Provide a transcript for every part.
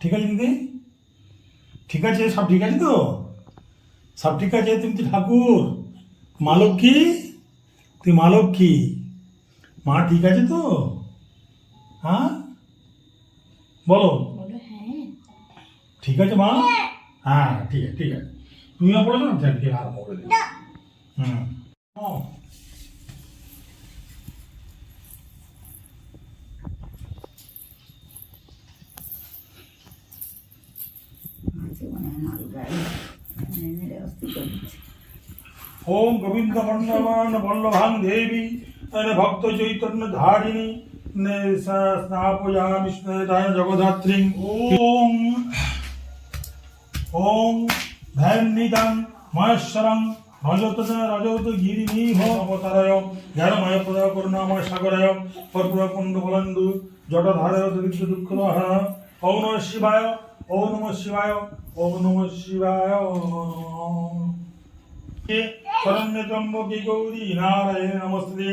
ঠিক আছে দিদি? ঠিক আছে সব ঠিক আছে তো? সব ঠিক আছে? তুমি তো ঠাকুর। মা লক্ষ্মী? তুই মা লক্ষ্মী? মা ঠিক আছে তো? হ্যাঁ? বলো। হ্যাঁ। ঠিক আছে মা? হ্যাঁ ঠিক আছে ঠিক আছে। তুমি না পড়েছো না? ঠিক আছে আরম্ভ করে হুম। ওম গোবিন্দ বর্ণবান বল্লভাং দেবী ভক্ত চৈতন্য ধারিণী স্নাপয়ামি জগধাত্রী ওম ওম ধ্যানিদাং মহেশ্বরং রজত রজত গিরিনিভ অবতারয় জ্ঞানময় প্রদা করুণাময় সাগরায় পরপুর কুণ্ড বলন্দু জটধারয় দুঃখ ওম শিবায় ওম নমঃ শিবায়, ওম নমঃ শিবায় শরণ্যত্রম্বকে গৌরী নারায়ণ নমস্তে।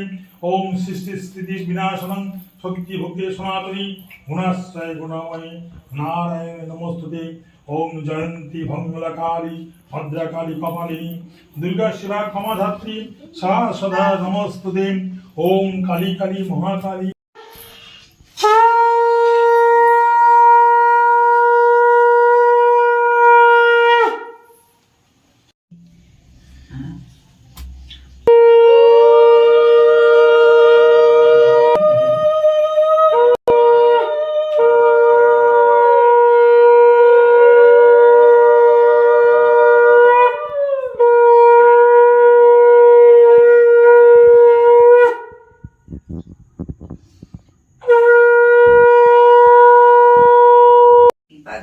ওম সৃষ্টি স্থিতি বিনাশনং শক্তি ভক্তি সনাতনী গুণাশ্রয় গুণময়ী নারায়ণ নমস্তুতে। ওম জয়ন্তী ভঙ্গলকালী ভদ্রকালী কপালিনী দুর্গা শিবা ক্ষমাধাত্রী সা সদা নমস্তুতে। ওম কালী কালী মহাকালী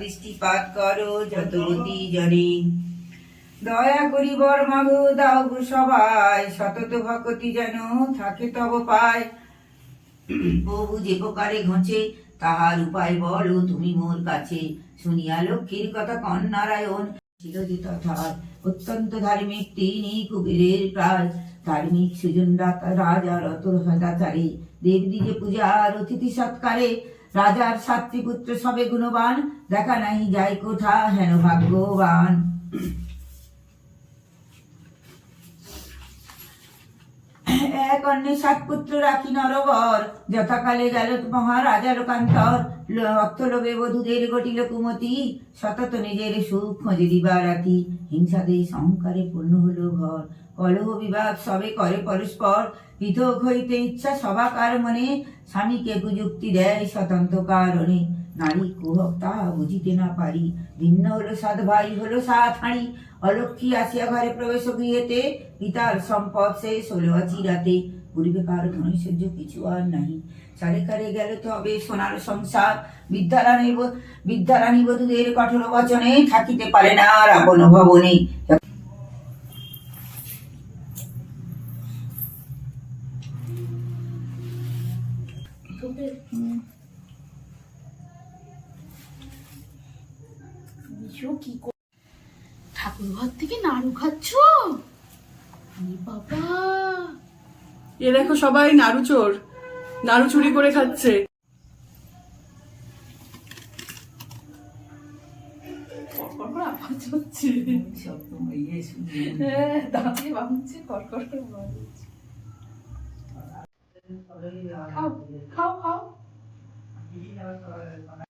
কৃপা দৃষ্টিপাত করো যতবতী জনে। দয়া করি বর মাগো, দাও গো সবাই, সতত ভকতি যেন থাকে তব পায়। বহু যে প্রকারে ঘঁচে, তাহার উপায় বলো তুমি মোর কাছে। শুনিয়া লক্ষ্মীর কথা কন নারায়ণ ছিল যে তথা অত্যন্ত ধার্মিক তিনি কুবেরের প্রায়। ধার্মিক সুজন রাজা রত সদাচারে দেবদিজে পূজার অতিথি সৎকারে রাজার সাতটি পুত্র সবে গুণবান, দেখা নাহি যায় কোথা হেন ভাগ্যবান। এক অন্যে সাত পুত্র রাখি নরবর, যথাকালে গেল মহারাজা লোকান্তর রক্ত লোভে বধূদের গটিল কুমতি, সতত নিজের সুখ খোঁজে দিবা রাতি হিংসাতে সংকারে পূর্ণ হলো ঘর। কলহ বিবাদ সবে করে পরস্পর। পৃথক হইতে ইচ্ছা সবাকার মনে, স্বামীকে কুযুক্তি দেয় স্বতন্ত্র কারণে। নারী কুহক তাহা বুঝিতে না পারি। ভিন্ন হলো সাত ভাই, হলো সাত হাঁড়ি। অলক্ষী আসিয়া ঘরে প্রবেশ গৃহেতে, পিতার সম্পদ সে শেষ হলো চিরাতে পূর্বেকার ধনৈশ্বর্য কিছু আর নাহি সারে কারে গেল তবে সোনার সংসার। বিদ্যারানী বিদ্যারানী বধূদের কঠোর বচনে থাকিতে পারে না রাবণ ভবনে। কি ঠাকুর ঘর থেকে নাড়ু খাচ্ছ? বাবা। এ দেখো সবাই নাড়ু চোর। নাড়ু চুরি করে খাচ্ছে। হচ্ছে। হ্যাঁ, দাঁতে ভাঙছে কড়কড় করে 好好。好